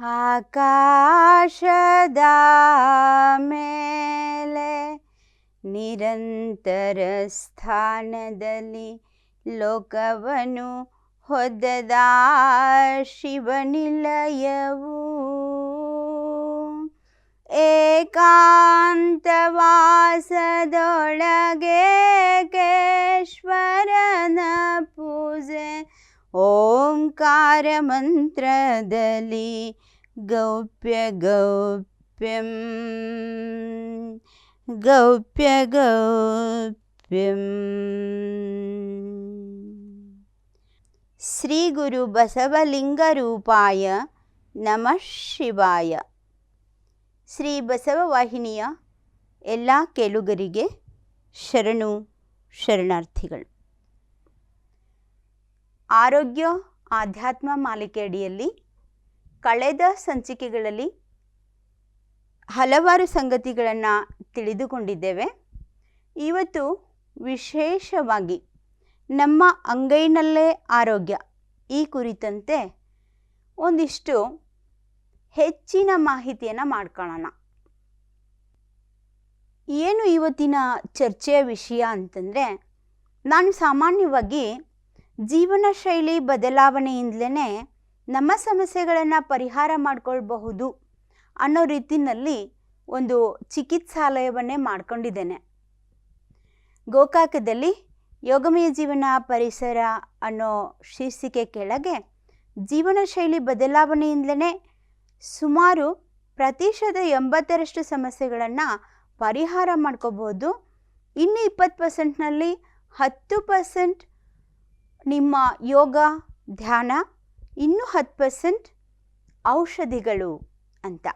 ಆಕಾಶದ ಮೇಲೆ ನಿರಂತರ ಸ್ಥಾನದಲ್ಲಿ ಲೋಕವನ್ನು ಹೊದ್ದದ ಶಿವನಿಲಯವು ಏಕಾಂತವಾಸದೊಳಗೆ ಕೇಶ್ವರನ ಪೂಜೆ ಓಂಕಾರ ಮಂತ್ರದಲ್ಲಿ ಗೌಪ್ಯ ಗೌಪ್ಯಂ ಗೌಪ್ಯ ಗೌಪ್ಯಂ ಶ್ರೀ ಗುರು ಬಸವಲಿಂಗ ರೂಪಾಯ ನಮಃ ಶಿವಾಯ ಶ್ರೀ ಬಸವ ವಾಹಿನಿಯ ಎಲ್ಲ ಕೇಳುಗರಿಗೆ ಶರಣು ಶರಣಾರ್ಥಿಗಳು ಆರೋಗ್ಯ ಆಧ್ಯಾತ್ಮ ಮಾಲಿಕೆ ಅಡಿಯಲ್ಲಿ ಕಳೆದ ಸಂಚಿಕೆಗಳಲ್ಲಿ ಹಲವಾರು ಸಂಗತಿಗಳನ್ನು ತಿಳಿದುಕೊಂಡಿದ್ದೇವೆ. ಇವತ್ತು ವಿಶೇಷವಾಗಿ ನಮ್ಮ ಅಂಗೈನಲ್ಲೇ ಆರೋಗ್ಯ ಈ ಕುರಿತಂತೆ ಒಂದಿಷ್ಟು ಹೆಚ್ಚಿನ ಮಾಹಿತಿಯನ್ನು ಮಾಡ್ಕೊಳ್ಳೋಣ. ಏನು ಇವತ್ತಿನ ಚರ್ಚೆಯ ವಿಷಯ ಅಂತಂದರೆ, ನಾನು ಸಾಮಾನ್ಯವಾಗಿ ಜೀವನ ಶೈಲಿ ಬದಲಾವಣೆಯಿಂದಲೇ ನಮ್ಮ ಸಮಸ್ಯೆಗಳನ್ನು ಪರಿಹಾರ ಮಾಡಿಕೊಳ್ಬಹುದು ಅನ್ನೋ ರೀತಿಯಲ್ಲಿ ಒಂದು ಚಿಕಿತ್ಸಾಲಯವನ್ನೇ ಮಾಡ್ಕೊಂಡಿದ್ದೇನೆ. ಗೋಕಾಕದಲ್ಲಿ ಯೋಗಮಯ ಜೀವನ ಪರಿಸರ ಅನ್ನೋ ಶೀರ್ಷಿಕೆ ಕೆಳಗೆ ಜೀವನ ಶೈಲಿ ಬದಲಾವಣೆಯಿಂದಲೇ ಸುಮಾರು ಪ್ರತಿಶತ ಎಂಬತ್ತರಷ್ಟು ಸಮಸ್ಯೆಗಳನ್ನು ಪರಿಹಾರ ಮಾಡ್ಕೋಬೋದು ಇನ್ನು ಇಪ್ಪತ್ತು ಪರ್ಸೆಂಟ್ನಲ್ಲಿ ಹತ್ತು ಪರ್ಸೆಂಟ್ ನಿಮ್ಮ ಯೋಗ, ಧ್ಯಾನ ಇನ್ನೂ ಹತ್ತು ಪರ್ಸೆಂಟ್ ಔಷಧಿಗಳು ಅಂತ.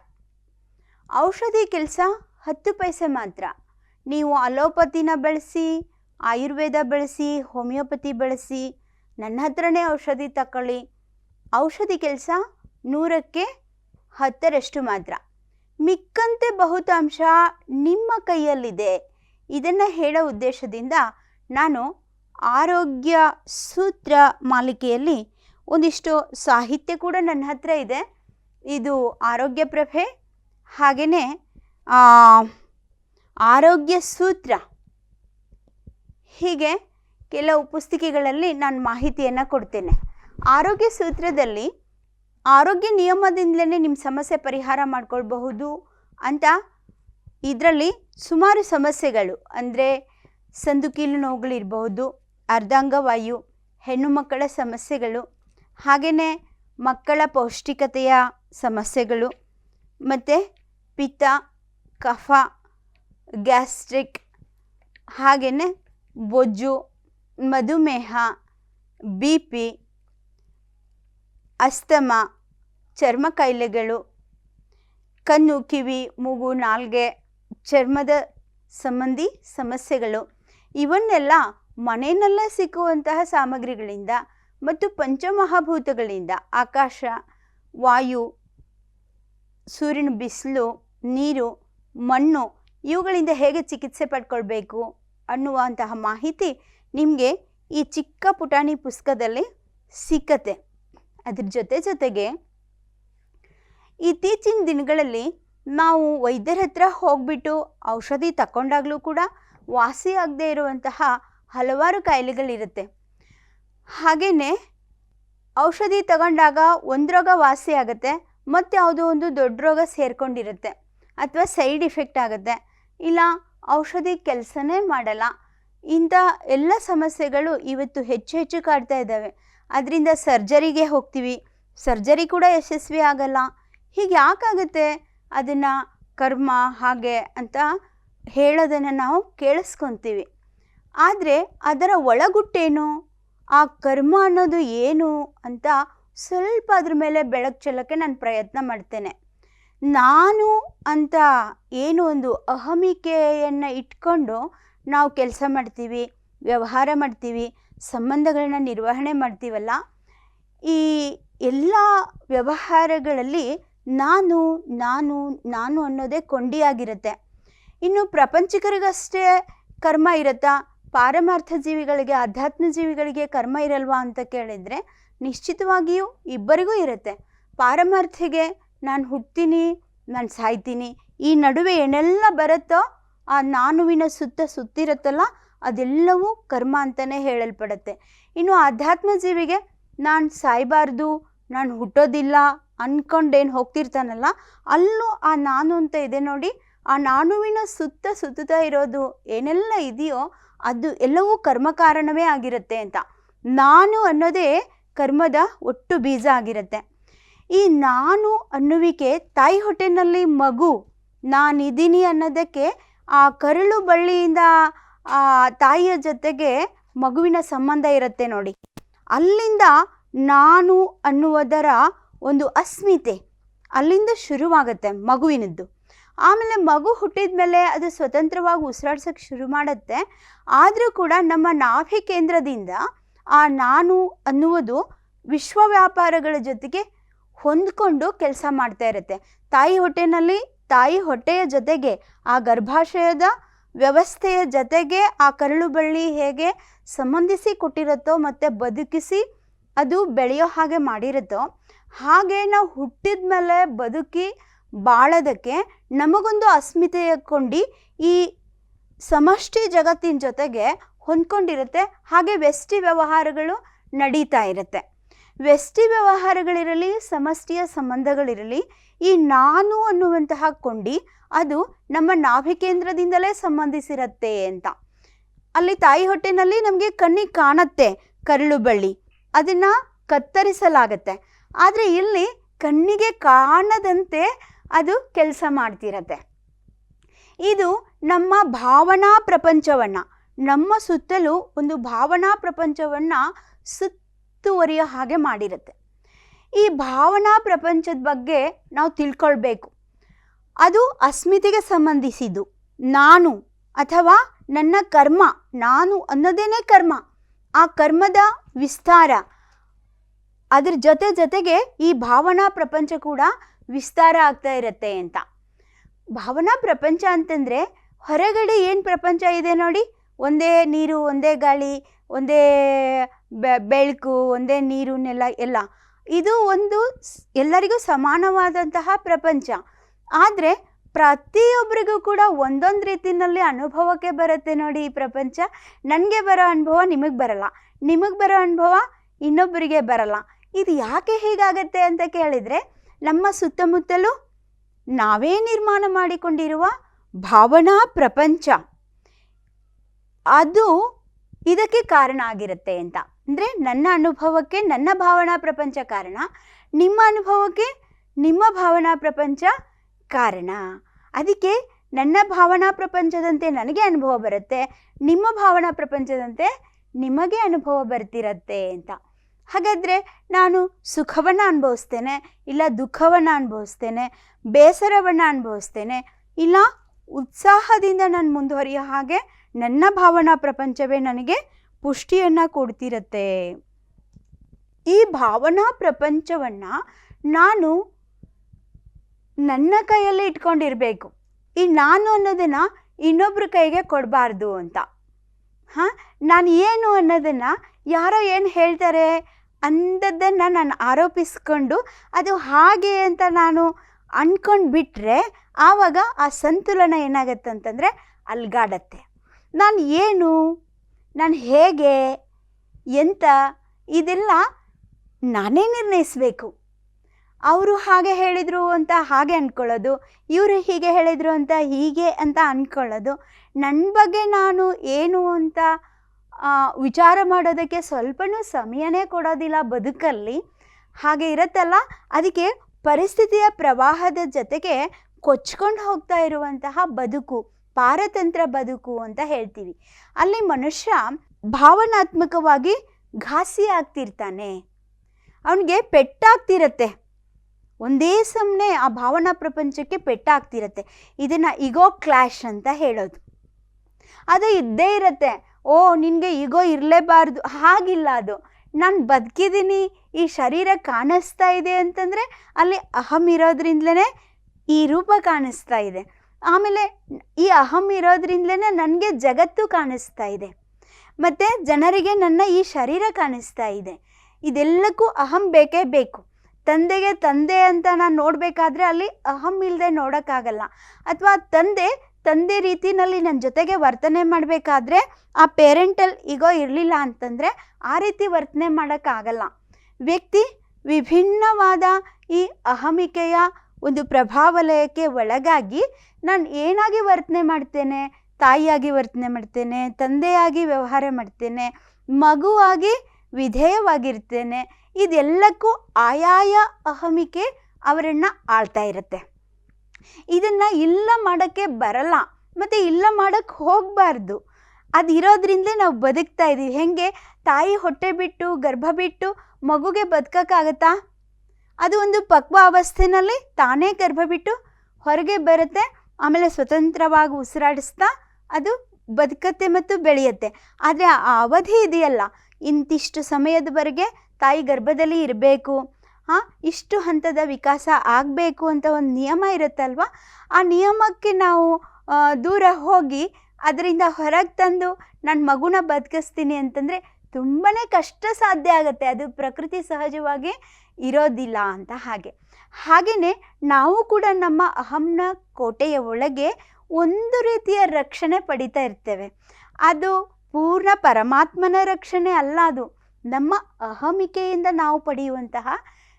ಔಷಧಿ ಕೆಲಸ ಹತ್ತು ಪೈಸೆ ಮಾತ್ರ. ನೀವು ಅಲೋಪತಿನ ಬಳಸಿ, ಆಯುರ್ವೇದ ಬಳಸಿ, ಹೋಮಿಯೋಪತಿ ಬಳಸಿ, ನನ್ನ ಹತ್ರನೇ ಔಷಧಿ ತಗೊಳ್ಳಿ ಔಷಧಿ ಕೆಲಸ ನೂರಕ್ಕೆ ಹತ್ತರಷ್ಟು ಮಾತ್ರ. ಮಿಕ್ಕಂತೆ ಬಹುತಾಂಶ ನಿಮ್ಮ ಕೈಯಲ್ಲಿದೆ. ಇದನ್ನು ಹೇಳೋ ಉದ್ದೇಶದಿಂದ ನಾನು ಆರೋಗ್ಯ ಸೂತ್ರ ಮಾಲಿಕೆಯಲ್ಲಿ ಒಂದಿಷ್ಟು ಸಾಹಿತ್ಯ ಕೂಡ ನನ್ನ ಹತ್ರ ಇದೆ. ಇದು ಆರೋಗ್ಯ ಪ್ರಭೆ ಹಾಗೆಯೇ ಆರೋಗ್ಯ ಸೂತ್ರ. ಹೀಗೆ ಕೆಲವು ಪುಸ್ತಿಕೆಗಳಲ್ಲಿ ನಾನು ಮಾಹಿತಿಯನ್ನು ಕೊಡ್ತೇನೆ. ಆರೋಗ್ಯ ಸೂತ್ರದಲ್ಲಿ ಆರೋಗ್ಯ ನಿಯಮದಿಂದಲೇ ನಿಮ್ಮ ಸಮಸ್ಯೆ ಪರಿಹಾರ ಮಾಡಿಕೊಳ್ಬಹುದು ಅಂತ ಇದರಲ್ಲಿ ಸುಮಾರು ಸಮಸ್ಯೆಗಳು. ಅಂದರೆ ಸಂದುಕೀಲು ನೋವುಗಳಿರ್ಬಹುದು, ಅರ್ಧಾಂಗವಾಯು, ಹೆಣ್ಣು ಮಕ್ಕಳ ಸಮಸ್ಯೆಗಳು ಹಾಗೆಯೇ ಮಕ್ಕಳ ಪೌಷ್ಟಿಕತೆಯ ಸಮಸ್ಯೆಗಳು, ಮತ್ತು ಪಿತ್ತ, ಕಫ, ಗ್ಯಾಸ್ಟ್ರಿಕ್ ಹಾಗೆಯೇ ಬೊಜ್ಜು ಮಧುಮೇಹ, ಬಿ ಪಿ, ಅಸ್ತಮ ಚರ್ಮ ಕಾಯಿಲೆಗಳು ಕಣ್ಣು, ಕಿವಿ, ಮೂಗು, ನಾಲ್ಗೆ, ಚರ್ಮದ ಸಂಬಂಧಿ ಸಮಸ್ಯೆಗಳು. ಇವನ್ನೆಲ್ಲ ಮನೆಯಲ್ಲೇ ಸಿಕ್ಕುವಂತಹ ಸಾಮಗ್ರಿಗಳಿಂದ ಮತ್ತು ಪಂಚಮಹಾಭೂತಗಳಿಂದ ಆಕಾಶ, ವಾಯು, ಸೂರ್ಯನ ಬಿಸಿಲು, ನೀರು, ಮಣ್ಣು, ಇವುಗಳಿಂದ ಹೇಗೆ ಚಿಕಿತ್ಸೆ ಪಡ್ಕೊಳ್ಬೇಕು ಅನ್ನುವಂತಹ ಮಾಹಿತಿ ನಿಮಗೆ ಈ ಚಿಕ್ಕ ಪುಟಾಣಿ ಪುಸ್ತಕದಲ್ಲಿ ಸಿಕ್ಕತ್ತೆ. ಅದ್ರ ಜೊತೆ ಜೊತೆಗೆ ಇತ್ತೀಚಿನ ದಿನಗಳಲ್ಲಿ ನಾವು ವೈದ್ಯರ ಹತ್ರ ಹೋಗ್ಬಿಟ್ಟು ಔಷಧಿ ತಗೊಂಡಾಗಲೂ ಕೂಡ ವಾಸಿ ಆಗದೆ ಇರುವಂತಹ ಹಲವಾರು ಕಾಯಿಲೆಗಳಿರುತ್ತೆ. ಹಾಗೆಯೇ ಔಷಧಿ ತಗೊಂಡಾಗ ಒಂದು ರೋಗ ವಾಸಿ ಆಗುತ್ತೆ, ಮತ್ತು ಯಾವುದೋ ಒಂದು ದೊಡ್ಡ ರೋಗ ಸೇರ್ಕೊಂಡಿರುತ್ತೆ ಅಥವಾ ಸೈಡ್ ಇಫೆಕ್ಟ್ ಆಗುತ್ತೆ. ಇಲ್ಲ, ಔಷಧಿ ಕೆಲಸನೇ ಮಾಡಲ್ಲ. ಇಂಥ ಎಲ್ಲ ಸಮಸ್ಯೆಗಳು ಇವತ್ತು ಹೆಚ್ಚು ಹೆಚ್ಚು ಕಾಡ್ತಾ ಇದ್ದಾವೆ. ಅದರಿಂದ ಸರ್ಜರಿಗೆ ಹೋಗ್ತೀವಿ. ಸರ್ಜರಿ ಕೂಡ ಯಶಸ್ವಿ ಆಗಲ್ಲ. ಹೀಗೆ ಯಾಕಾಗುತ್ತೆ? ಅದನ್ನು ಕರ್ಮ, ಹಾಗೆ ಅಂತ ಹೇಳೋದನ್ನು ನಾವು ಕೇಳಿಸ್ಕೊತೀವಿ. ಆದರೆ ಅದರ ಒಳಗುಟ್ಟೇನು? ಆ ಕರ್ಮ ಅನ್ನೋದು ಏನು ಅಂತ ಸ್ವಲ್ಪ ಅದ್ರ ಮೇಲೆ ಬೆಳಕು ಚೆಲ್ಲೋಕ್ಕೆ ನಾನು ಪ್ರಯತ್ನ ಮಾಡ್ತೇನೆ. ನಾನು ಅಂತ ಏನು ಒಂದು ಅಹಮಿಕೆಯನ್ನು ಇಟ್ಕೊಂಡು ನಾವು ಕೆಲಸ ಮಾಡ್ತೀವಿ, ವ್ಯವಹಾರ ಮಾಡ್ತೀವಿ, ಸಂಬಂಧಗಳನ್ನ ನಿರ್ವಹಣೆ ಮಾಡ್ತೀವಲ್ಲ, ಈ ಎಲ್ಲ ವ್ಯವಹಾರಗಳಲ್ಲಿ ನಾನು ನಾನು ನಾನು ಅನ್ನೋದೇ ಕೊಂಡಿಯಾಗಿರುತ್ತೆ. ಇನ್ನು ಪ್ರಪಂಚಿಕರಿಗಷ್ಟೇ ಕರ್ಮ ಇರುತ್ತಾ? ಪಾರಮಾರ್ಥ ಜೀವಿಗಳಿಗೆ ಆಧ್ಯಾತ್ಮ ಜೀವಿಗಳಿಗೆ ಕರ್ಮ ಇರಲ್ವಾ ಅಂತ ಕೇಳಿದರೆ ನಿಶ್ಚಿತವಾಗಿಯೂ ಇಬ್ಬರಿಗೂ ಇರುತ್ತೆ. ಪಾರಮಾರ್ಥಿಗೆ ನಾನು ಹುಟ್ತೀನಿ ನಾನು ಸಾಯ್ತೀನಿ, ಈ ನಡುವೆ ಏನೆಲ್ಲ ಬರುತ್ತೋ ಆ ನಾನುವಿನ ಸುತ್ತ ಸುತ್ತಿರುತ್ತಲ್ಲ ಅದೆಲ್ಲವೂ ಕರ್ಮ ಅಂತಲೇ ಹೇಳಲ್ಪಡುತ್ತೆ. ಇನ್ನು ಆಧ್ಯಾತ್ಮ ಜೀವಿಗೆ ನಾನು ಸಾಯಬಾರ್ದು, ನಾನು ಹುಟ್ಟೋದಿಲ್ಲ ಅಂದ್ಕೊಂಡೇನು ಹೋಗ್ತಿರ್ತಾನಲ್ಲ, ಅಲ್ಲೂ ಆ ನಾನು ಅಂತ ಇದೆ ನೋಡಿ, ಆ ನಾನುವಿನ ಸುತ್ತ ಸುತ್ತುತ್ತಾ ಇರೋದು ಏನೆಲ್ಲ ಇದೆಯೋ ಅದು ಎಲ್ಲವೂ ಕರ್ಮ ಕಾರಣವೇ ಆಗಿರುತ್ತೆ ಅಂತ. ನಾನು ಅನ್ನೋದೇ ಕರ್ಮದ ಒಟ್ಟು ಬೀಜ ಆಗಿರುತ್ತೆ. ಈ ನಾನು ಅನ್ನುವಿಕೆ ತಾಯಿ ಹೊಟ್ಟೆನಲ್ಲಿ ಮಗು, ನಾನಿದ್ದೀನಿ ಅನ್ನೋದಕ್ಕೆ ಆ ಕರುಳು ಬಳ್ಳಿಯಿಂದ ಆ ತಾಯಿಯ ಜೊತೆಗೆ ಮಗುವಿನ ಸಂಬಂಧ ಇರುತ್ತೆ ನೋಡಿ. ಅಲ್ಲಿಂದ ನಾನು ಅನ್ನುವುದರ ಒಂದು ಅಸ್ಮಿತೆ ಅಲ್ಲಿಂದ ಶುರುವಾಗುತ್ತೆ ಮಗುವಿನದ್ದು. ಆಮೇಲೆ ಮಗು ಹುಟ್ಟಿದ ಮೇಲೆ ಅದು ಸ್ವತಂತ್ರವಾಗಿ ಉಸಿರಾಡ್ಸೋಕ್ಕೆ ಶುರು ಮಾಡುತ್ತೆ. ಆದರೂ ಕೂಡ ನಮ್ಮ ನಾಭಿ ಕೇಂದ್ರದಿಂದ ಆ ನಾನು ಅನ್ನುವುದು ವಿಶ್ವ ವ್ಯಾಪಾರಗಳ ಜೊತೆಗೆ ಹೊಂದ್ಕೊಂಡು ಕೆಲಸ ಮಾಡ್ತಾ ಇರುತ್ತೆ. ತಾಯಿ ಹೊಟ್ಟೆನಲ್ಲಿ ತಾಯಿ ಹೊಟ್ಟೆಯ ಜೊತೆಗೆ, ಆ ಗರ್ಭಾಶಯದ ವ್ಯವಸ್ಥೆಯ ಜೊತೆಗೆ, ಆ ಕರಳು ಬಳ್ಳಿ ಹೇಗೆ ಸಂಬಂಧಿಸಿ ಕೊಟ್ಟಿರುತ್ತೋ ಮತ್ತು ಬದುಕಿಸಿ ಅದು ಬೆಳೆಯೋ ಹಾಗೆ ಮಾಡಿರುತ್ತೋ ಹಾಗೆ ನಾವು ಹುಟ್ಟಿದ ಮೇಲೆ ಬದುಕಿ ಬಾಳೋದಕ್ಕೆ ನಮಗೊಂದು ಅಸ್ಮಿತೆಯ ಕೊಂಡಿ ಈ ಸಮಷ್ಟಿ ಜಗತ್ತಿನ ಜೊತೆಗೆ ಹೊಂದ್ಕೊಂಡಿರುತ್ತೆ. ಹಾಗೆ ವೆಸ್ಟಿ ವ್ಯವಹಾರಗಳು ನಡೀತಾ ಇರುತ್ತೆ. ವೆಸ್ಟಿ ವ್ಯವಹಾರಗಳಿರಲಿ, ಸಮಷ್ಟಿಯ ಸಂಬಂಧಗಳಿರಲಿ, ಈ ನಾನು ಅನ್ನುವಂತಹ ಕೊಂಡಿ ಅದು ನಮ್ಮ ನಾಭಿಕೇಂದ್ರದಿಂದಲೇ ಸಂಬಂಧಿಸಿರತ್ತೆ ಅಂತ. ಅಲ್ಲಿ ತಾಯಿ ಹೊಟ್ಟೆನಲ್ಲಿ ನಮಗೆ ಕಣ್ಣಿಗೆ ಕಾಣತ್ತೆ ಕರಳು ಬಳ್ಳಿ. ಅದನ್ನು ಕತ್ತರಿಸಲಾಗತ್ತೆ. ಆದರೆ ಇಲ್ಲಿ ಕಣ್ಣಿಗೆ ಕಾಣದಂತೆ ಅದು ಕೆಲಸ ಮಾಡ್ತಿರತ್ತೆ. ಇದು ನಮ್ಮ ಭಾವನಾ ಪ್ರಪಂಚವನ್ನು, ನಮ್ಮ ಸುತ್ತಲೂ ಒಂದು ಭಾವನಾ ಪ್ರಪಂಚವನ್ನು ಸುತ್ತುವರಿಯೋ ಹಾಗೆ ಮಾಡಿರುತ್ತೆ. ಈ ಭಾವನಾ ಪ್ರಪಂಚದ ಬಗ್ಗೆ ನಾವು ತಿಳ್ಕೊಳ್ಬೇಕು. ಅದು ಅಸ್ಮಿತೆಗೆ ಸಂಬಂಧಿಸಿದ್ದು. ನಾನು ಅಥವಾ ನನ್ನ ಕರ್ಮ, ನಾನು ಅನ್ನೋದೇನೇ ಕರ್ಮ, ಆ ಕರ್ಮದ ವಿಸ್ತಾರ, ಅದ್ರ ಜೊತೆ ಜೊತೆಗೆ ಈ ಭಾವನಾ ಪ್ರಪಂಚ ಕೂಡ ವಿಸ್ತಾರ ಆಗ್ತಾ ಇರತ್ತೆ ಅಂತ. ಭಾವನಾ ಪ್ರಪಂಚ ಅಂತಂದರೆ ಹೊರಗಡೆ ಏನು ಪ್ರಪಂಚ ಇದೆ ನೋಡಿ? ಒಂದೇ ನೀರು, ಒಂದೇ ಗಾಳಿ, ಒಂದೇ ಬೆಳಕು, ಒಂದೇ ನೀರು ಎಲ್ಲ. ಇದು ಒಂದು ಎಲ್ಲರಿಗೂ ಸಮಾನವಾದಂತಹ ಪ್ರಪಂಚ. ಆದರೆ ಪ್ರತಿಯೊಬ್ಬರಿಗೂ ಕೂಡ ಒಂದೊಂದು ರೀತಿಯಲ್ಲಿ ಅನುಭವಕ್ಕೆ ಬರುತ್ತೆ ನೋಡಿ ಈ ಪ್ರಪಂಚ. ನನಗೆ ಬರೋ ಅನುಭವ ನಿಮಗೆ ಬರಲ್ಲ. ನಿಮಗೆ ಬರೋ ಅನುಭವ ಇನ್ನೊಬ್ಬರಿಗೆ ಬರಲ್ಲ. ಇದು ಯಾಕೆ ಹೀಗಾಗತ್ತೆ ಅಂತ ಕೇಳಿದರೆ ನಮ್ಮ ಸುತ್ತಮುತ್ತಲೂ ನಾವೇ ನಿರ್ಮಾಣ ಮಾಡಿಕೊಂಡಿರುವ ಭಾವನಾ ಪ್ರಪಂಚ. ಅದು ಇದಕ್ಕೆ ಕಾರಣ ಆಗಿರುತ್ತೆ ಅಂತ. ಅಂದರೆ ನನ್ನ ಅನುಭವಕ್ಕೆ ನನ್ನ ಭಾವನಾ ಪ್ರಪಂಚ ಕಾರಣ, ನಿಮ್ಮ ಅನುಭವಕ್ಕೆ ನಿಮ್ಮ ಭಾವನಾ ಪ್ರಪಂಚ ಕಾರಣ. ಅದಕ್ಕೆ ನನ್ನ ಭಾವನಾ ಪ್ರಪಂಚದಂತೆ ನನಗೆ ಅನುಭವ ಬರುತ್ತೆ, ನಿಮ್ಮ ಭಾವನಾ ಪ್ರಪಂಚದಂತೆ ನಿಮಗೆ ಅನುಭವ ಬರ್ತಿರತ್ತೆ ಅಂತ. ಹಾಗಾದರೆ ನಾನು ಸುಖವನ್ನು ಅನುಭವಿಸ್ತೇನೆ ಇಲ್ಲ ದುಃಖವನ್ನು ಅನುಭವಿಸ್ತೇನೆ, ಬೇಸರವನ್ನು ಅನುಭವಿಸ್ತೇನೆ, ಇಲ್ಲ ಉತ್ಸಾಹದಿಂದ ನಾನು ಮುಂದುವರಿಯೋ ಹಾಗೆ ನನ್ನ ಭಾವನಾ ಪ್ರಪಂಚವೇ ನನಗೆ ಪುಷ್ಟಿಯನ್ನು ಕೊಡ್ತಿರತ್ತೆ. ಈ ಭಾವನಾ ಪ್ರಪಂಚವನ್ನು ನಾನು ನನ್ನ ಕೈಯಲ್ಲಿ ಇಟ್ಕೊಂಡಿರಬೇಕು. ಈ ನಾನು ಅನ್ನೋದನ್ನು ಇನ್ನೊಬ್ಬರ ಕೈಗೆ ಕೊಡಬಾರ್ದು ಅಂತ. ಹಾಂ? ನಾನು ಏನು ಅನ್ನೋದನ್ನು ಯಾರೋ ಏನು ಹೇಳ್ತಾರೆ? ಅಂದದ್ದನ್ನು ನಾನು ಆರೋಪಿಸ್ಕೊಂಡು ಅದು ಹಾಗೆ ಅಂತ ನಾನು ಅಂದ್ಕೊಂಡು ಬಿಟ್ಟರೆ ಆವಾಗ ಆ ಸಂತುಲನ ಏನಾಗತ್ತೆ ಅಂತಂದರೆ ಅಲ್ಗಾಡತ್ತೆ. ನಾನು ಏನು? ನಾನು ಹೇಗೆ? ಎಂತ? ಇದೆಲ್ಲ ನಾನೇ ನಿರ್ಣಯಿಸಬೇಕು. ಅವರು ಹಾಗೆ ಹೇಳಿದರು ಅಂತ ಹಾಗೆ ಅಂದ್ಕೊಳ್ಳೋದು ಇವರು ಹೀಗೆ ಹೇಳಿದರು ಅಂತ ಹೀಗೆ ಅಂತ ಅಂದ್ಕೊಳ್ಳೋದು ನನ್ನ ಬಗ್ಗೆ ನಾನು ಏನು ಅಂತ ವಿಚಾರ ಮಾಡೋದಕ್ಕೆ ಸ್ವಲ್ಪನೂ ಸಮಯನೇ ಕೊಡೋದಿಲ್ಲ ಬದುಕಲ್ಲಿ. ಹಾಗೆ ಇರುತ್ತಲ್ಲ? ಅದಕ್ಕೆ ಪರಿಸ್ಥಿತಿಯ ಪ್ರವಾಹದ ಜೊತೆಗೆ ಕೊಚ್ಕೊಂಡು ಹೋಗ್ತಾ ಇರುವಂತಹ ಬದುಕು, ಪಾರತಂತ್ರ ಬದುಕು ಅಂತ ಹೇಳ್ತೀವಿ. ಅಲ್ಲಿ ಮನುಷ್ಯ ಭಾವನಾತ್ಮಕವಾಗಿ ಘಾಸಿ ಆಗ್ತಿರ್ತಾನೆ. ಅವನಿಗೆ ಪೆಟ್ಟಾಗ್ತಿರತ್ತೆ. ಒಂದೇ ಸಮನೆ ಆ ಭಾವನಾ ಪ್ರಪಂಚಕ್ಕೆ ಪೆಟ್ಟಾಗ್ತಿರತ್ತೆ. ಇದನ್ನು ಇಗೋ ಕ್ಲಾಶ್ ಅಂತ ಹೇಳೋದು. ಅದು ಇದ್ದೇ ಇರತ್ತೆ. ಓ, ನಿನಗೆ ಈಗೋ ಇರಲೇಬಾರ್ದು. ಹಾಗಿಲ್ಲ ಅದು. ನಾನು ಬದುಕಿದ್ದೀನಿ ಈ ಶರೀರ ಕಾಣಿಸ್ತಾ ಇದೆ ಅಂತಂದರೆ ಅಲ್ಲಿ ಅಹಂ ಇರೋದ್ರಿಂದಲೇ ಈ ರೂಪ ಕಾಣಿಸ್ತಾ ಇದೆ. ಆಮೇಲೆ ಈ ಅಹಂ ಇರೋದ್ರಿಂದಲೇ ನನಗೆ ಜಗತ್ತು ಕಾಣಿಸ್ತಾ ಇದೆ. ಮತ್ತು ಜನರಿಗೆ ನನ್ನ ಈ ಶರೀರ ಕಾಣಿಸ್ತಾ ಇದೆ. ಇದೆಲ್ಲಕ್ಕೂ ಅಹಂ ಬೇಕೇ ಬೇಕು. ತಂದೆಗೆ ತಂದೆ ಅಂತ ನಾನು ನೋಡಬೇಕಾದ್ರೆ ಅಲ್ಲಿ ಅಹಂ ಇಲ್ಲದೆ ನೋಡೋಕ್ಕಾಗಲ್ಲ. ಅಥವಾ ತಂದೆ ತಂದೆ ರೀತಿನಲ್ಲಿ ನನ್ನ ಜೊತೆಗೆ ವರ್ತನೆ ಮಾಡಬೇಕಾದ್ರೆ ಆ ಪೇರೆಂಟಲ್ ಈಗೋ ಇರಲಿಲ್ಲ ಅಂತಂದರೆ ಆ ರೀತಿ ವರ್ತನೆ ಮಾಡೋಕ್ಕಾಗಲ್ಲ. ವ್ಯಕ್ತಿ ವಿಭಿನ್ನವಾದ ಈ ಅಹಮಿಕೆಯ ಒಂದು ಪ್ರಭಾವಲಯಕ್ಕೆ ಒಳಗಾಗಿ ನಾನು ಏನಾಗಿ ವರ್ತನೆ ಮಾಡ್ತೇನೆ, ತಾಯಿಯಾಗಿ ವರ್ತನೆ ಮಾಡ್ತೇನೆ, ತಂದೆಯಾಗಿ ವ್ಯವಹಾರ ಮಾಡ್ತೇನೆ, ಮಗುವಾಗಿ ವಿಧೇಯವಾಗಿರ್ತೇನೆ, ಇದೆಲ್ಲಕ್ಕೂ ಆಯಾಯ ಅಹಮಿಕೆ ಅವರನ್ನು ಆಳ್ತಾ ಇರುತ್ತೆ. ಇದನ್ನು ಇಲ್ಲ ಮಾಡೋಕ್ಕೆ ಬರಲ್ಲ. ಮತ್ತು ಇಲ್ಲ ಮಾಡೋಕ್ಕೆ ಹೋಗಬಾರ್ದು. ಅದು ಇರೋದ್ರಿಂದಲೇ ನಾವು ಬದುಕ್ತಾ ಇದ್ದೀವಿ ಹೇಗೆ? ತಾಯಿ ಹೊಟ್ಟೆ ಬಿಟ್ಟು, ಗರ್ಭ ಬಿಟ್ಟು ಮಗುಗೆ ಬದುಕೋಕ್ಕಾಗತ್ತಾ? ಅದು ಒಂದು ಪಕ್ವ ಅವಸ್ಥೆನಲ್ಲಿ ತಾನೇ ಗರ್ಭ ಬಿಟ್ಟು ಹೊರಗೆ ಬರುತ್ತೆ. ಆಮೇಲೆ ಸ್ವತಂತ್ರವಾಗಿ ಉಸಿರಾಡಿಸ್ತಾ ಅದು ಬದುಕತ್ತೆ ಮತ್ತು ಬೆಳೆಯುತ್ತೆ. ಆದರೆ ಆ ಅವಧಿ ಇದೆಯಲ್ಲ. ಇಂತಿಷ್ಟು ಸಮಯದವರೆಗೆ ತಾಯಿ ಗರ್ಭದಲ್ಲಿ ಇರಬೇಕು. ಇಷ್ಟು ಹಂತದ ವಿಕಾಸ ಆಗಬೇಕು ಅಂತ ಒಂದು ನಿಯಮ ಇರುತ್ತಲ್ವ? ಆ ನಿಯಮಕ್ಕೆ ನಾವು ದೂರ ಹೋಗಿ ಅದರಿಂದ ಹೊರಗೆ ತಂದು ನನ್ನ ಮಗುನ ಬದುಕಿಸ್ತೀನಿ ಅಂತಂದರೆ ತುಂಬಾ ಕಷ್ಟ ಸಾಧ್ಯ ಆಗುತ್ತೆ. ಅದು ಪ್ರಕೃತಿ ಸಹಜವಾಗಿ ಇರೋದಿಲ್ಲ ಅಂತ ಹಾಗೆ. ಹಾಗೆಯೇ ನಾವು ಕೂಡ ನಮ್ಮ ಅಹಂನ ಕೋಟೆಯ ಒಳಗೆ ಒಂದು ರೀತಿಯ ರಕ್ಷಣೆ ಪಡಿತಾ ಇರ್ತೇವೆ. ಅದು ಪೂರ್ಣ ಪರಮಾತ್ಮನ ರಕ್ಷಣೆ ಅಲ್ಲ ಅದು. ನಮ್ಮ ಅಹಮಿಕೆಯಿಂದ ನಾವು ಪಡೆಯುವಂತಹ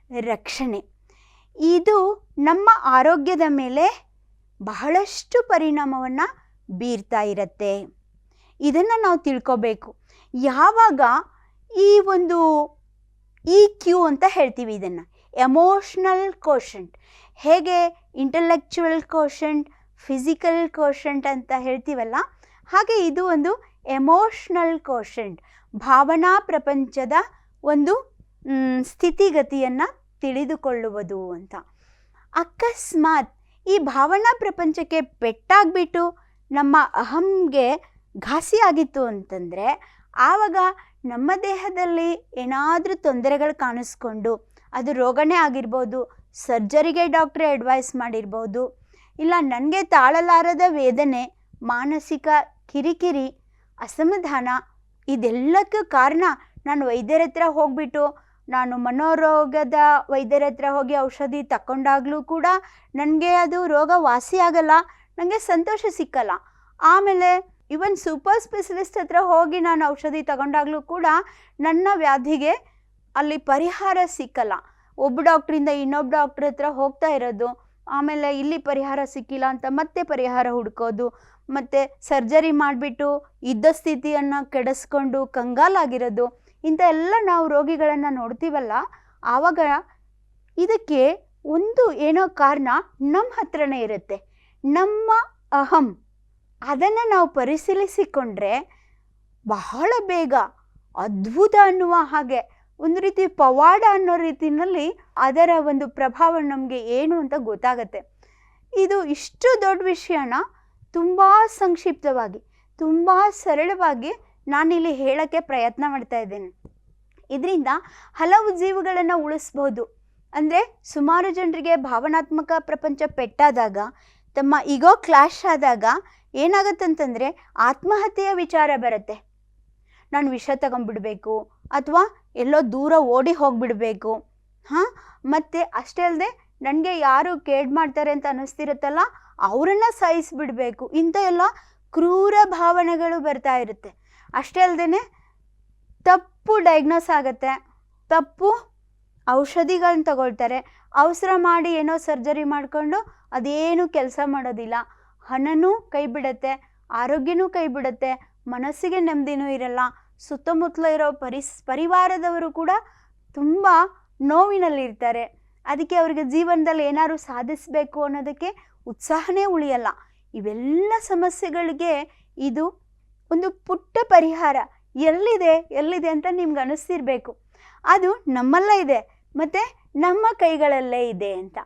ರಕ್ಷಣೆ. ಇದು ನಮ್ಮ ಆರೋಗ್ಯದ ಮೇಲೆ ಬಹಳಷ್ಟು ಪರಿಣಾಮವನ್ನು ಬೀರ್ತಾ ಇರತ್ತೆ. ಇದನ್ನು ನಾವು ತಿಳ್ಕೊಬೇಕು. ಯಾವಾಗ ಈ ಒಂದು ಇ ಕ್ಯೂ ಅಂತ ಹೇಳ್ತೀವಿ ಇದನ್ನು. ಎಮೋಷ್ನಲ್ ಕೋಶಂಟ್ ಹೇಗೆ ಇಂಟಲೆಕ್ಚುವಲ್ ಕೋಶಂಟ್ ಫಿಸಿಕಲ್ ಕೋಷಂಟ್ ಅಂತ ಹೇಳ್ತೀವಲ್ಲ, ಹಾಗೆ ಇದು ಒಂದು ಎಮೋಷ್ನಲ್ ಕೋಶಂಟ್ ಭಾವನಾ ಪ್ರಪಂಚದ ಒಂದು ಸ್ಥಿತಿಗತಿಯನ್ನು ತಿಳಿದುಕೊಳ್ಳುವುದು ಅಂತ. ಅಕಸ್ಮಾತ್ ಈ ಭಾವನಾ ಪ್ರಪಂಚಕ್ಕೆ ಪೆಟ್ಟಾಗ್ಬಿಟ್ಟು ನಮ್ಮ ಅಹಂಗೆ ಘಾಸಿಯಾಗಿತ್ತು ಅಂತಂದರೆ ಆವಾಗ ನಮ್ಮ ದೇಹದಲ್ಲಿ ಏನಾದರೂ ತೊಂದರೆಗಳು ಕಾಣಿಸ್ಕೊಂಡು ಅದು ರೋಗನೇ ಆಗಿರ್ಬೋದು, ಸರ್ಜರಿಗೆ ಡಾಕ್ಟ್ರೇ ಅಡ್ವೈಸ್ ಮಾಡಿರ್ಬೋದು, ಇಲ್ಲ ನನಗೆ ತಾಳಲಾರದ ವೇದನೆ, ಮಾನಸಿಕ ಕಿರಿಕಿರಿ, ಅಸಮಾಧಾನ ಇದೆಲ್ಲಕ್ಕೂ ಕಾರಣ ನಾನು ವೈದ್ಯರ ಹತ್ರ ಹೋಗ್ಬಿಟ್ಟು ನಾನು ಮನೋರೋಗದ ವೈದ್ಯರ ಹತ್ರ ಹೋಗಿ ಔಷಧಿ ತಗೊಂಡಾಗಲೂ ಕೂಡ ನನಗೆ ಅದು ರೋಗ ವಾಸಿ ಆಗಲ್ಲ ನನಗೆ ಸಂತೋಷ ಸಿಕ್ಕಲ್ಲ. ಆಮೇಲೆ ಇವನ್ ಸೂಪರ್ ಸ್ಪೆಷಲಿಸ್ಟ್ ಹತ್ರ ಹೋಗಿ ನಾನು ಔಷಧಿ ತಗೊಂಡಾಗಲೂ ಕೂಡ ನನ್ನ ವ್ಯಾಧಿಗೆ ಅಲ್ಲಿ ಪರಿಹಾರ ಸಿಕ್ಕಲ್ಲ. ಒಬ್ಬ ಡಾಕ್ಟ್ರಿಂದ ಇನ್ನೊಬ್ಬ ಡಾಕ್ಟ್ರ್ ಹತ್ರ ಹೋಗ್ತಾ ಇರೋದು, ಆಮೇಲೆ ಇಲ್ಲಿ ಪರಿಹಾರ ಸಿಕ್ಕಿಲ್ಲ ಅಂತ ಮತ್ತೆ ಪರಿಹಾರ ಹುಡ್ಕೋದು, ಮತ್ತು ಸರ್ಜರಿ ಮಾಡಿಬಿಟ್ಟು ಇದ್ದ ಸ್ಥಿತಿಯನ್ನು ಕೆಡಿಸ್ಕೊಂಡು ಕಂಗಾಲಾಗಿರೋದು ಇಂಥ ಎಲ್ಲ ನಾವು ರೋಗಿಗಳನ್ನು ನೋಡ್ತೀವಲ್ಲ, ಆವಾಗ ಇದಕ್ಕೆ ಒಂದು ಏನೋ ಕಾರಣ ನಮ್ಮ ಹತ್ರನೇ ಇರುತ್ತೆ. ನಮ್ಮ ಅಹಂ. ಅದನ್ನು ನಾವು ಪರಿಶೀಲಿಸಿಕೊಂಡ್ರೆ ಬಹಳ ಬೇಗ, ಅದ್ಭುತ ಅನ್ನುವ ಹಾಗೆ, ಒಂದು ರೀತಿ ಪವಾಡ ಅನ್ನೋ ರೀತಿಯಲ್ಲಿ ಅದರ ಒಂದು ಪ್ರಭಾವ ನಮಗೆ ಏನು ಅಂತ ಗೊತ್ತಾಗತ್ತೆ. ಇದು ಇಷ್ಟು ದೊಡ್ಡ ವಿಷಯನ ತುಂಬ ಸಂಕ್ಷಿಪ್ತವಾಗಿ, ತುಂಬ ಸರಳವಾಗಿ ನಾನಿಲ್ಲಿ ಹೇಳೋಕ್ಕೆ ಪ್ರಯತ್ನ ಮಾಡ್ತಾ ಇದ್ದೇನೆ. ಇದರಿಂದ ಹಲವು ಜೀವಗಳನ್ನು ಉಳಿಸ್ಬೋದು. ಅಂದರೆ ಸುಮಾರು ಜನರಿಗೆ ಭಾವನಾತ್ಮಕ ಪ್ರಪಂಚ ಪೆಟ್ಟಾದಾಗ, ತಮ್ಮ ಈಗೋ ಕ್ಲಾಶ್ ಆದಾಗ ಏನಾಗುತ್ತಂತಂದರೆ ಆತ್ಮಹತ್ಯೆಯ ವಿಚಾರ ಬರುತ್ತೆ. ನಾನು ವಿಷ ತಗೊಂಡ್ಬಿಡ್ಬೇಕು, ಅಥವಾ ಎಲ್ಲೋ ದೂರ ಓಡಿ ಹೋಗಿಬಿಡಬೇಕು. ಹಾಂ? ಮತ್ತು ಅಷ್ಟೇ ಅಲ್ಲದೆ ನನಗೆ ಯಾರು ಕೇಡ್ ಮಾಡ್ತಾರೆ ಅಂತ ಅನ್ನಿಸ್ತಿರುತ್ತಲ್ಲ, ಅವರನ್ನು ಸಾಯಿಸಿಬಿಡಬೇಕು ಇಂಥ ಎಲ್ಲ ಕ್ರೂರ ಭಾವನೆಗಳು ಬರ್ತಾ ಇರುತ್ತೆ. ಅಷ್ಟೇ ಅಲ್ಲದೆ ತಪ್ಪು ಡಯಾಗ್ನೋಸ್ ಆಗುತ್ತೆ. ತಪ್ಪು ಔಷಧಿಗಳನ್ನ ತಗೊಳ್ತಾರೆ. ಅವಸರ ಮಾಡಿ ಏನೋ ಸರ್ಜರಿ ಮಾಡಿಕೊಂಡು ಅದೇನು ಕೆಲಸ ಮಾಡೋದಿಲ್ಲ. ಹಣನೂ ಕೈ ಬಿಡುತ್ತೆ ಆರೋಗ್ಯನೂ ಕೈ ಬಿಡುತ್ತೆ ಮನಸ್ಸಿಗೆ ನೆಮ್ಮದಿನೂ ಇರಲ್ಲ. ಸುತ್ತಮುತ್ತಲ ಇರೋ ಪರಿಸ್, ಪರಿವಾರದವರು ಕೂಡ ತುಂಬ ನೋವಿನಲ್ಲಿರ್ತಾರೆ. ಅದಕ್ಕೆ ಅವರಿಗೆ ಜೀವನದಲ್ಲಿ ಏನಾದರೂ ಸಾಧಿಸಬೇಕು ಅನ್ನೋದಕ್ಕೆ ಉತ್ಸಾಹನೇ ಉಳಿಯಲ್ಲ. ಇವೆಲ್ಲ ಸಮಸ್ಯೆಗಳಿಗೆ ಇದು ಒಂದು ಪುಟ್ಟ ಪರಿಹಾರ. ಎಲ್ಲಿದೆ ಎಲ್ಲಿದೆ ಅಂತ ನಿಮ್ಗೆ ಅನಿಸ್ತಿರ್ಬೇಕು. ಅದು ನಮ್ಮಲ್ಲೇ ಇದೆ, ಮತ್ತು ನಮ್ಮ ಕೈಗಳಲ್ಲೇ ಇದೆ ಅಂತ.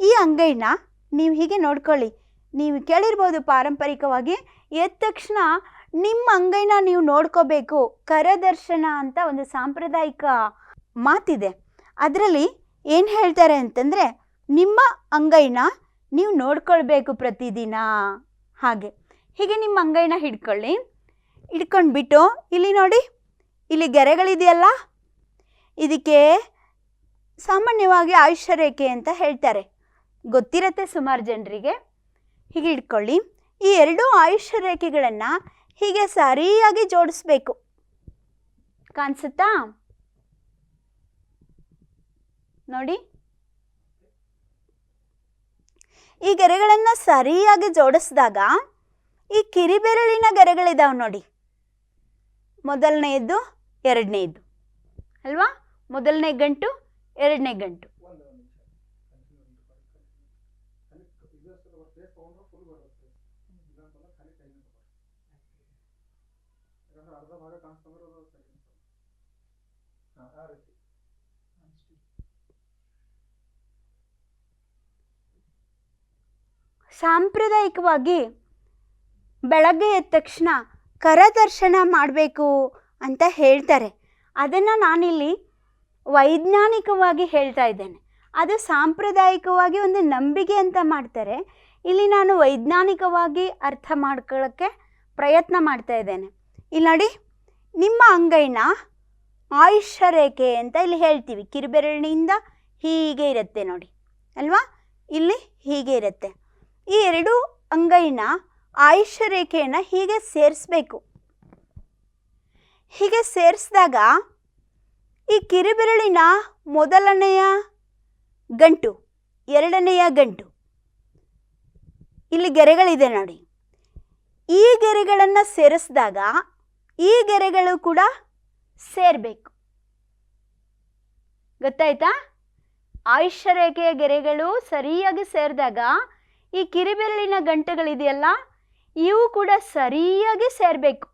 ಈ ಅಂಗೈನ ನೀವು ಹೀಗೆ ನೋಡ್ಕೊಳ್ಳಿ. ನೀವು ಕೇಳಿರ್ಬೋದು ಪಾರಂಪರಿಕವಾಗಿ, ಎದ್ದ ತಕ್ಷಣ ನಿಮ್ಮ ಅಂಗೈನ ನೀವು ನೋಡ್ಕೋಬೇಕು. ಕರದರ್ಶನ ಅಂತ ಒಂದು ಸಾಂಪ್ರದಾಯಿಕ ಮಾತಿದೆ. ಅದರಲ್ಲಿ ಏನು ಹೇಳ್ತಾರೆ ಅಂತಂದರೆ, ನಿಮ್ಮ ಅಂಗೈನ ನೀವು ನೋಡ್ಕೊಳ್ಬೇಕು ಪ್ರತಿದಿನ. ಹಾಗೆ. ಹೀಗೆ ನಿಮ್ಮ ಅಂಗೈನ ಹಿಡ್ಕೊಳ್ಳಿ. ಹಿಡ್ಕೊಂಡ್ಬಿಟ್ಟು ಇಲ್ಲಿ ನೋಡಿ, ಇಲ್ಲಿ ಗೆರೆಗಳಿದೆಯಲ್ಲ? ಇದಕ್ಕೆ ಸಾಮಾನ್ಯವಾಗಿ ಆಯುಷ್ಯ ರೇಖೆ ಅಂತ ಹೇಳ್ತಾರೆ. ಗೊತ್ತಿರತ್ತೆ ಸುಮಾರು ಜನರಿಗೆ? ಹೀಗೆ ಇಟ್ಕೊಳ್ಳಿ ಈ ಎರಡೂ ಆಯುಷ್ಯ ರೇಖೆಗಳನ್ನು ಹೀಗೆ ಸರಿಯಾಗಿ ಜೋಡಿಸ್ಬೇಕು. ಕಾಣಿಸುತ್ತಾ? ನೋಡಿ. ಈ ಗೆರೆಗಳನ್ನು ಸರಿಯಾಗಿ ಜೋಡಿಸಿದಾಗ, ಈ ಕಿರಿಬೆರಳಿನ ಗೆರೆಗಳಿದಾವೆ ನೋಡಿ. ಮೊದಲನೆಯದ್ದು ಎರಡನೇದು. ಅಲ್ವಾ? ಮೊದಲನೇ ಗಂಟು ಎರಡನೇ ಗಂಟು. ಸಾಂಪ್ರದಾಯಿಕವಾಗಿ ಬೆಳಗ್ಗೆ ಎದ್ದ ತಕ್ಷಣ ಕರದರ್ಶನ ಮಾಡಬೇಕು ಅಂತ ಹೇಳ್ತಾರೆ. ಅದನ್ನು ನಾನಿಲ್ಲಿ ವೈಜ್ಞಾನಿಕವಾಗಿ ಹೇಳ್ತಾ ಇದ್ದೇನೆ. ಅದು ಸಾಂಪ್ರದಾಯಿಕವಾಗಿ ಒಂದು ನಂಬಿಕೆ ಅಂತ ಮಾಡ್ತಾರೆ. ಇಲ್ಲಿ ನಾನು ವೈಜ್ಞಾನಿಕವಾಗಿ ಅರ್ಥ ಮಾಡ್ಕೊಳ್ಳೋಕ್ಕೆ ಪ್ರಯತ್ನ ಮಾಡ್ತಾ ಇದ್ದೇನೆ. ಇಲ್ಲಿ ನೋಡಿ, ನಿಮ್ಮ ಅಂಗೈನ ಆಯುಷ್ಯ ರೇಖೆ ಅಂತ ಇಲ್ಲಿ ಹೇಳ್ತೀವಿ. ಕಿರುಬೆರಳಿನಿಂದ ಹೀಗೆ ಇರುತ್ತೆ ನೋಡಿ. ಅಲ್ವಾ? ಇಲ್ಲಿ ಹೀಗೆ ಇರುತ್ತೆ. ಈ ಎರಡು ಅಂಗೈನ ಆಯುಷ್ಯ ರೇಖೆಯನ್ನು ಹೀಗೆ ಸೇರಿಸ್ಬೇಕು. ಹೀಗೆ ಸೇರಿಸಿದಾಗ ಈ ಕಿರುಬೆರಳಿನ ಮೊದಲನೆಯ ಗಂಟು, ಎರಡನೆಯ ಗಂಟು. ಇಲ್ಲಿ ಗೆರೆಗಳಿದೆ ನೋಡಿ. ಈ ಗೆರೆಗಳನ್ನು ಸೇರಿಸಿದಾಗ ಈ ಗೆರೆಗಳು ಕೂಡ ಸೇರಬೇಕು. ಗೊತ್ತಾಯ್ತಾ? ಆಯುಷ್ಯ ರೇಖೆಯ ಗೆರೆಗಳು ಸರಿಯಾಗಿ ಸೇರಿದಾಗ ಈ ಕಿರಿಬೆರಳಿನ ಗಂಟೆಗಳಿದೆಯಲ್ಲ? ಇವು ಕೂಡ ಸರಿಯಾಗಿ ಸೇರಬೇಕು.